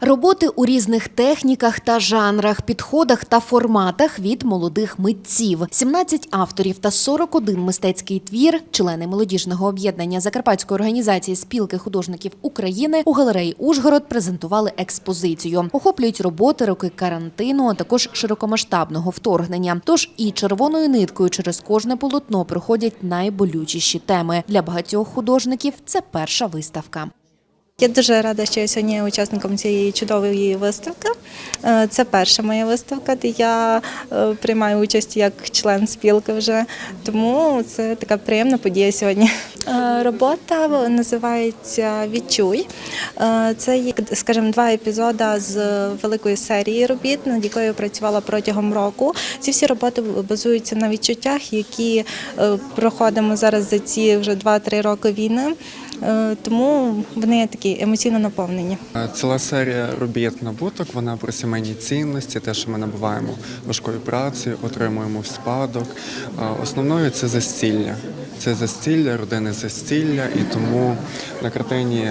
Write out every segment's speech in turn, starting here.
Роботи у різних техніках та жанрах, підходах та форматах від молодих митців. 17 авторів та 41 мистецький твір, члени молодіжного об'єднання Закарпатської організації спілки художників України у галереї Ужгород презентували експозицію. Охоплюють роботи роки карантину, а також широкомасштабного вторгнення. Тож і червоною ниткою через кожне полотно проходять найболючіші теми. Для багатьох художників це перша виставка. Я дуже рада, що я сьогодні учасником цієї чудової виставки. Е, Це перша моя виставка, де я е, приймаю участь як член спілки вже. Тому це така приємна подія сьогодні. Е, Робота називається Відчуй. Це скажімо, два епізоди з великої серії робіт, над якою я працювала протягом року. Ці всі роботи базуються на відчуттях, які проходимо зараз за ці вже 2-3 роки війни. Е, Тому вони такі емоційно наповнені. Е, Ціла серія робіт набуток, вона про сімейні цінності, те, що ми набуваємо важкою працею, отримуємо в спадок. Е, Основною це застілля. Це застілля, родини застілля, і тому на картині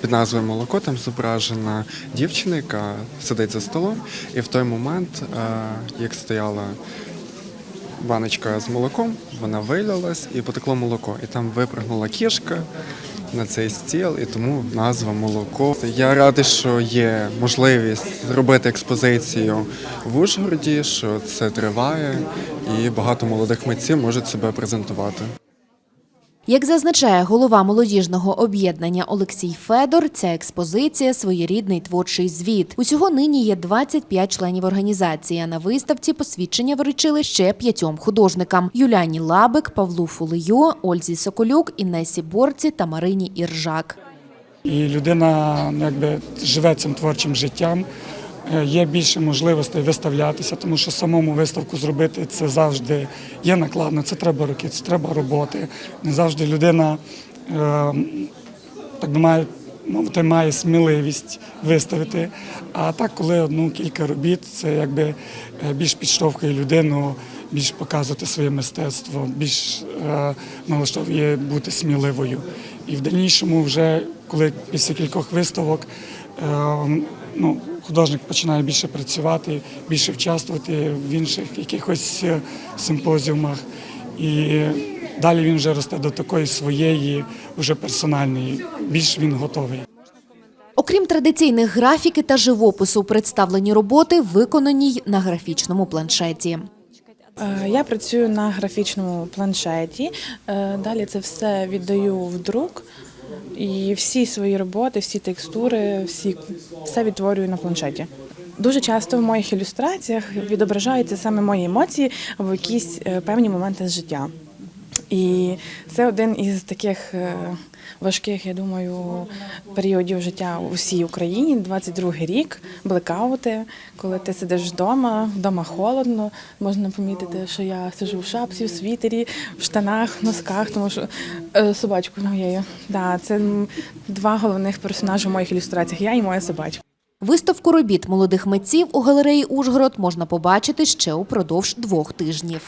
під назвою Молоко там зображена дівчина, яка сидить за столом, і в той момент, як стояла баночка з молоком, вона вилялась і потекло молоко. І там випрыгнула кішка на цей стіл, і тому назва молоко. Я радий, що є можливість зробити експозицію в Ужгороді, що це триває, і багато молодих митців можуть себе презентувати. Як зазначає голова молодіжного об'єднання Олексій Федор, ця експозиція своєрідний творчий звіт. Усього нині є 25 членів організації. а На виставці посвідчення вручили ще п'ятьом художникам: Юляні Лабик, Павлу Фулею, Ользі Соколюк, Інесі Борці та Марині Іржак. І людина ну, якби живе цим творчим життям. Е, Є більше можливостей виставлятися, тому що самому виставку зробити це завжди є накладно. Це треба роки, це треба роботи. Не завжди людина е, так би має мовити, має сміливість виставити. А так, коли одну кілька робіт, це якби е, більш підштовхує людину, більш показувати своє мистецтво, більш налаштовує бути сміливою. І в дальнішому, вже коли після кількох виставок ну, художник починає більше працювати, більше вчаствувати в інших якихось е, симпозіумах. І далі він вже росте до такої своєї, вже персональної, більш він готовий. Окрім традиційних графіки та живопису, представлені роботи виконані й на графічному планшеті. Е, Я працюю на графічному планшеті. Е, Далі це все віддаю в друк. І всі свої роботи, всі текстури, всі все відтворюю на планшеті. Дуже часто в моїх ілюстраціях відображаються саме мої емоції або якісь е, певні моменти з життя. І це один із таких е, важких, я думаю, періодів життя у всій Україні. 22-й рік, блекаути, коли ти сидиш вдома, вдома холодно. Можна помітити, що я сижу в шапці, в світері, в штанах, в носках, тому що е, собачкою моєю. Да, це два головних персонажі в моїх ілюстраціях. Я і моя собачка. Виставку робіт молодих митців у галереї Ужгород можна побачити ще упродовж двох тижнів.